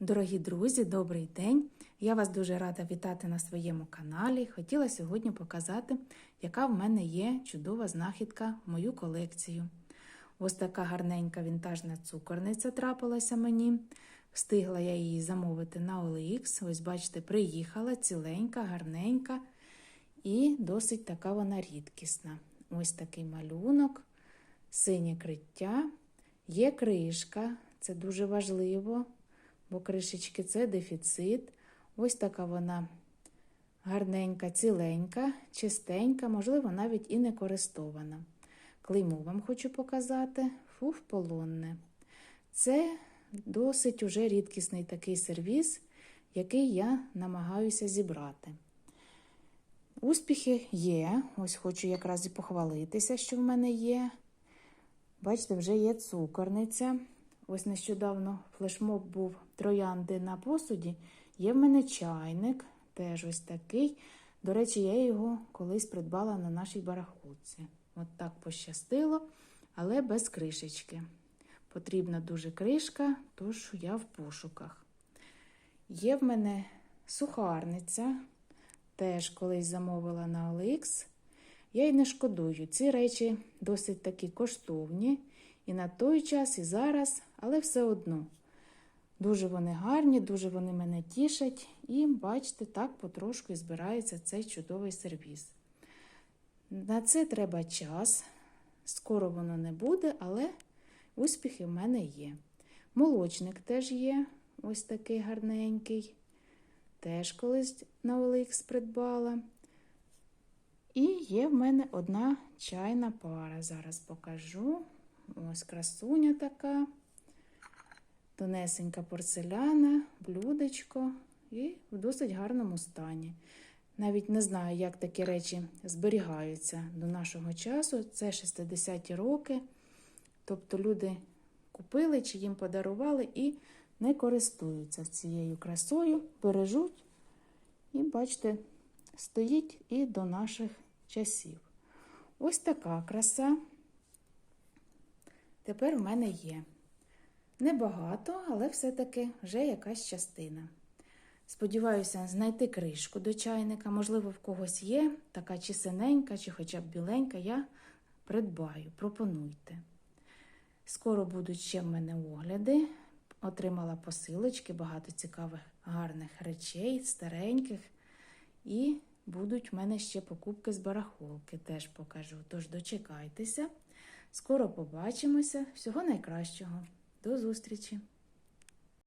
Дорогі друзі, добрий день! Я вас дуже рада вітати на своєму каналі. Хотіла сьогодні показати, яка в мене є чудова знахідка в мою колекцію. Ось така гарненька вінтажна цукорниця трапилася мені. Встигла я її замовити на OLX. Ось, бачите, приїхала ціленька, гарненька і досить така вона рідкісна. Ось такий малюнок, синє криття, є кришка, це дуже важливо бо кришечки це дефіцит. Ось така вона гарненька, ціленька, чистенька, можливо, навіть і не користована. Клейму вам хочу показати фуф полонне. Це досить уже рідкісний такий сервіс, який я намагаюся зібрати. Успіхи є. Ось хочу якраз і похвалитися, що в мене є. Бачите, вже є цукорниця. Ось нещодавно флешмоб був троянди на посуді. Є в мене чайник, теж ось такий. До речі, я його колись придбала на нашій барахолці. От так пощастило, але без кришечки. Потрібна дуже кришка, тож я в пошуках. Є в мене сухарниця, теж колись замовила на OLX. Я й не шкодую. Ці речі досить такі коштовні. І на той час, і зараз, але все одно. Дуже вони гарні, дуже вони мене тішать. І, бачите, так потрошку і збирається цей чудовий сервіс. На це треба час. Скоро воно не буде, але успіхи в мене є. Молочник теж є, ось такий гарненький. Теж колись на OLX придбала. І є в мене одна чайна пара. Зараз покажу. Ось красуня така, тонесенька порцеляна, блюдечко і в досить гарному стані. Навіть не знаю, як такі речі зберігаються до нашого часу. Це 60-ті роки. Тобто люди купили чи їм подарували і не користуються цією красою, бережуть. І, бачите, стоїть і до наших часів. Ось така краса. Тепер в мене є. Небагато, але все-таки вже якась частина. Сподіваюся, знайти кришку до чайника. Можливо, в когось є така чи синенька, чи хоча б біленька, я придбаю, пропонуйте. Скоро будуть ще в мене огляди. Отримала посилочки, багато цікавих, гарних речей, стареньких. І будуть в мене ще покупки з барахолки, теж покажу. Тож дочекайтеся. Скоро побачимося. Всього найкращого. До зустрічі!